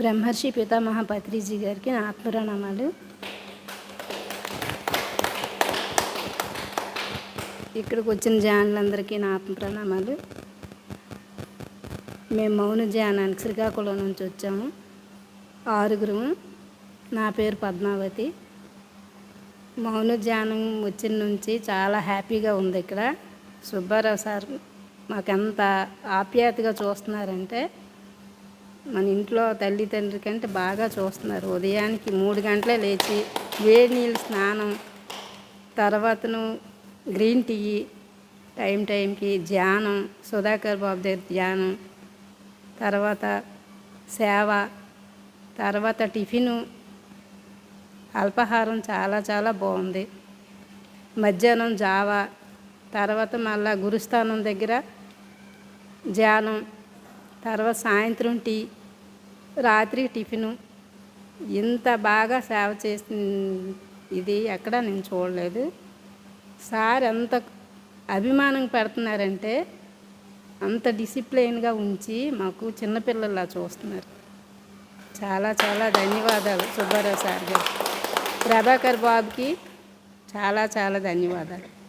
బ్రహ్మర్షి పితామహ పత్రిజీ గారికి నా ఆత్మరణామాలు ఇక్కడికి వచ్చిన జానులందరికీ నా ఆత్మప్రణామాలు. మేము మౌన ధ్యానానికి శ్రీకాకుళం నుంచి వచ్చాము. ఆరుగురు నా పేరు పద్మావతి. మౌన ధ్యానం వచ్చిన నుంచి చాలా హ్యాపీగా ఉంది ఇక్కడ. సుబ్బారావు సార్ మాకెంత ఆప్యాయతగా చూస్తున్నారంటే మన ఇంట్లో తల్లిదండ్రుల కంటే బాగా చూస్తున్నారు. ఉదయానికి మూడు గంటలే లేచి వేడి నీళ్ళు స్నానం తర్వాతను గ్రీన్ టీ టైం టైంకి ధ్యానం సుధాకర్ బాబు దగ్గర ధ్యానం తర్వాత సేవ తర్వాత టిఫిను అల్పాహారం చాలా చాలా బాగుంది. మధ్యాహ్నం జావా తర్వాత మళ్ళా గురుస్థానం దగ్గర ధ్యానం తర్వాత సాయంత్రం టీ రాత్రి టిఫిను. ఇంత బాగా సేవ చేసి ఇది ఎక్కడ నేను చూడలేదు. సార్ ఎంత అభిమానం పెడుతున్నారంటే అంత డిసిప్లైన్గా ఉంచి మాకు చిన్నపిల్లల్లా చూస్తున్నారు. చాలా చాలా ధన్యవాదాలు సుబ్బారావు సార్ గారు. ప్రభాకర్ బాబుకి చాలా చాలా ధన్యవాదాలు.